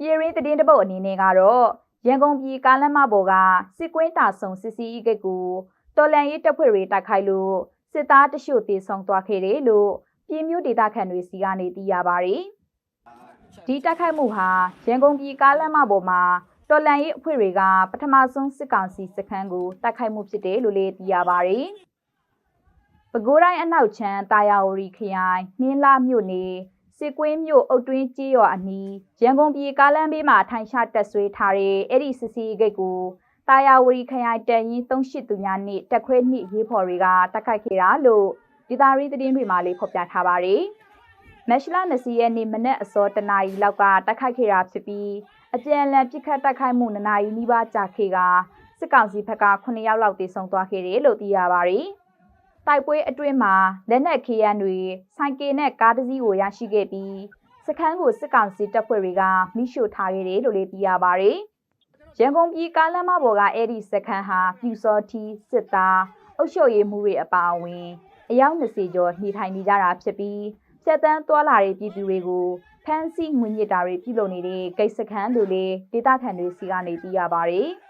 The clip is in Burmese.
ပြည်ရင်းသတင်းတပုတ်အနေနဲ့ကတော့ရန်ကုန်ပြည်ကားလမ်းမပေါ်ကစစ်ကွင်းတာဆုံစစ်စီးဂိတ်ကိုတော်လန်ရေးတပ်ဖွဲ့တွေတိုက်ခိုက်လို့စစ်သားတချို့တေဆုံးသွားခဲ့တယ်လို့ပြည်မျိုးဒေသခံတွေစီကနေသိရပါတယ်။ဒီတိုက်ခိုက်မှုဟာရန်ကုန်ပြည်ကားလမ်းမပေါ်မှာတော်လန်ရေးအဖွဲ့တွေကပထမဆုံးစစ်ကောင်စီစခန်းကိုတိုက်ခိုက်မှုဖြစ်တယ်လို့လည်းသိရပါတယ်။ပဲခူးတိုင်းအနောက်ချမ်းတာယာဝတီခရိုင်မင်းလာမြို့နယ် စစ်ကွင်းမြို့အုတ်တွင်းကြေးရွာအနီးရန်ကုန်ပြည်ကားလမ်းဘေးမှာထိုင်ချတက်ဆွေးထားတဲ့အဲ့ဒီစစ်စီးဂိတ်ကိုတာယာဝတီခရိုင်တန်ရင်38သူများနှင့်တက်ခွဲနှင့်ရေးဖော်တွေကတိုက်ခိုက်ခဲ့တာလို့ဒေတာရီသတင်းတွေမှာလည်းဖော်ပြထားပါတယ်။မက်ရှလာ20ရက်နေ့မနက်အစောတနာရီလောက်ကတိုက်ခိုက်ခဲ့တာဖြစ်ပြီးအကြံလန်ပြစ်ခတ်တိုက်ခိုက်မှုနှစ်နာရီနီးပါးကြာခဲ့ကစစ်ကောင်စီဘက်က9ယောက်လောက်တေဆုံးသွားခဲ့တယ်လို့သိရပါတယ်။ တိုက်ပွဲအတွင်းမှာလက်နက်ခေရန်တွေဆိုင်ကယ်နဲ့ကားတစ်စီးကိုရရှိခဲ့ပြီးစခန်းကိုစစ်ကောင်စီတပ်ဖွဲ့တွေကမိရှို့ထားခဲ့တယ်လို့လည်းသိရပါတယ်။ရန်ကုန်ပြည်ကားလမ်းမပေါ်ကအဲ့ဒီစခန်းဟာပြူစောတီစစ်သားအုပ်ချုပ်ရေးမှုတွေအပါအဝင်အယောက်20ကျော်နေထိုင်နေကြတာဖြစ်ပြီးဖြတ်တန်းသွားလာတဲ့ပြည်သူတွေကိုဖမ်းဆီးငွေညစ်တာတွေပြုလုပ်နေတဲ့ဂိတ်စခန်းလိုလေဒေသခံတွေစီကနေသိရပါတယ်။